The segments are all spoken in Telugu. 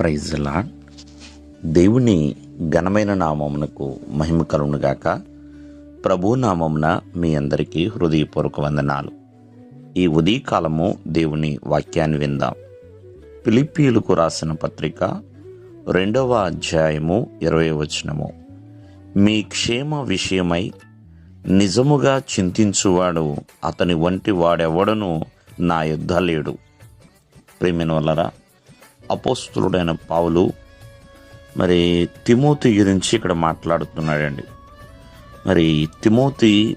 ప్రైజ్లా దేవుని ఘనమైన నామమునకు మహిమ కలుగునుగాక ప్రభు నామమున మీ అందరికీ హృదయపూర్వక వందనాలు. ఈ ఉదయకాలము దేవుని వాక్యాన్ని విందాం. పిలిపీలకు రాసిన పత్రిక రెండవ అధ్యాయము ఇరవై వచనము. మీ క్షేమ విషయమై నిజముగా చింతించువాడు అతని వంటి వాడెవడను నా యుద్ధ లేడు. ప్రేమిన వల్లరా అపోస్తుడైన పావులు మరి తిమోతి గురించి ఇక్కడ మాట్లాడుతున్నాడండి. మరి తిమోతి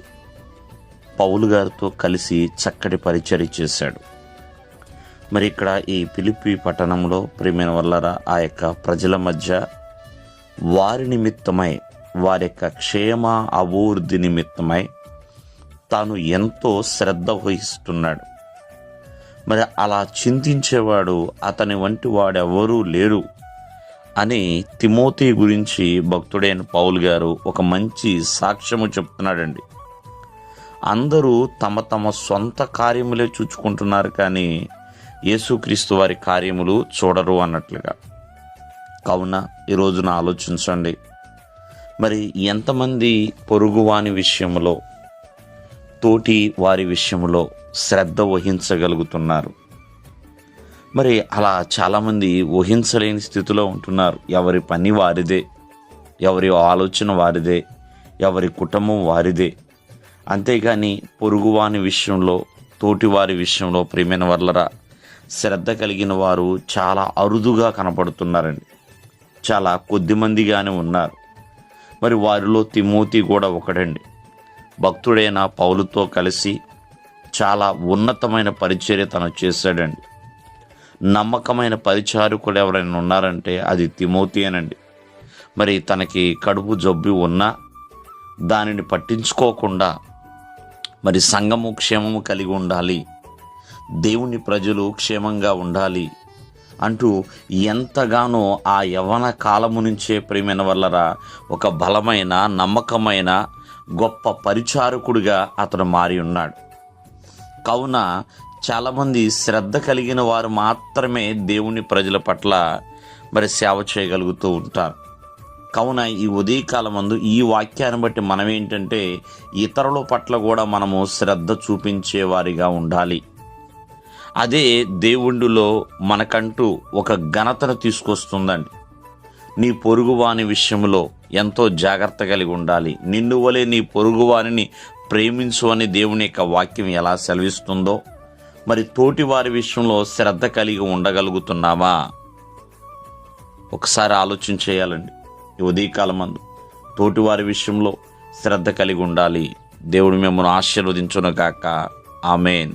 పౌలు గారితో కలిసి చక్కటి పరిచర్య చేశాడు. మరి ఇక్కడ ఈ పిలిపి పట్టణంలో ప్రేమైన వల్లరా ఆ యొక్క ప్రజల మధ్య వారి నిమిత్తమై వారి యొక్క క్షేమ అభివృద్ధి నిమిత్తమై తాను ఎంతో శ్రద్ధ వహిస్తున్నాడు. మరి అలా చింతించేవాడు అతని వంటి వాడెవరూ లేరు అని తిమోతి గురించి భక్తుడైన పౌల్ గారు ఒక మంచి సాక్ష్యము చెప్తున్నాడండి. అందరూ తమ తమ సొంత కార్యములే చూచుకుంటున్నారు కానీ యేసుక్రీస్తు వారి కార్యములు చూడరు అన్నట్లుగా. కావున ఈరోజున ఆలోచించండి. మరి ఎంతమంది పొరుగువాని విషయంలో తోటి వారి విషయంలో శ్రద్ధ వహించగలుగుతున్నారు. మరి అలా చాలామంది ఊహించలేని స్థితిలో ఉంటున్నారు. ఎవరి పని వారిదే ఎవరి ఆలోచన వారిదే ఎవరి కుటుంబం వారిదే. అంతేగాని పొరుగువాని విషయంలో తోటివారి విషయంలో ప్రియమైన వర్లరా శ్రద్ధ కలిగిన వారు చాలా అరుదుగా కనపడుతున్నారండి. చాలా కొద్దిమందిగానే ఉన్నారు. మరి వారిలో తిమోతి కూడా ఒకడండి. భక్తుడైన పౌలుతో కలిసి చాలా ఉన్నతమైన పరిచర్య తను చేశాడండి. నమ్మకమైన పరిచారకుడు ఎవరైనా ఉన్నారంటే అది తిమోతి అనండి మరి తనకి కడుపు జబ్బు ఉన్నా దానిని పట్టించుకోకుండా మరి సంఘము క్షేమము కలిగి ఉండాలి. దేవుని ప్రజలు క్షేమంగా ఉండాలి అంటూ ఎంతగానో ఆ యవన కాలము నుంచే ప్రేమైన వల్లరా ఒక బలమైన నమ్మకమైన గొప్ప పరిచారకుడిగా అతను మారి ఉన్నాడు. కావున చాలామంది శ్రద్ధ కలిగిన వారు మాత్రమే దేవుని ప్రజల పట్ల మరి సేవ చేయగలుగుతూ ఉంటారు. కావున ఈ ఉదయకాలం మందు ఈ వాక్యాన్ని బట్టి మనం ఏంటంటే ఇతరుల పట్ల కూడా మనము శ్రద్ధ చూపించేవారిగా ఉండాలి. అదే దేవుండులో మనకంటూ ఒక ఘనతను తీసుకొస్తుందండి. నీ పొరుగువాని విషయంలో ఎంతో జాగ్రత్త కలిగి ఉండాలి. నిన్ను వలె నీ పొరుగువానిని ప్రేమించు అని దేవుని యొక్క వాక్యం ఎలా సెలవిస్తుందో మరి తోటి వారి విషయంలో శ్రద్ధ కలిగి ఉండగలుగుతున్నామా ఒకసారి ఆలోచన చేయాలండి. ఉదయకాలం మందు తోటివారి విషయంలో శ్రద్ధ కలిగి ఉండాలి. దేవుడు మిమ్మల్ని ఆశీర్వదించును కాక ఆమెన్.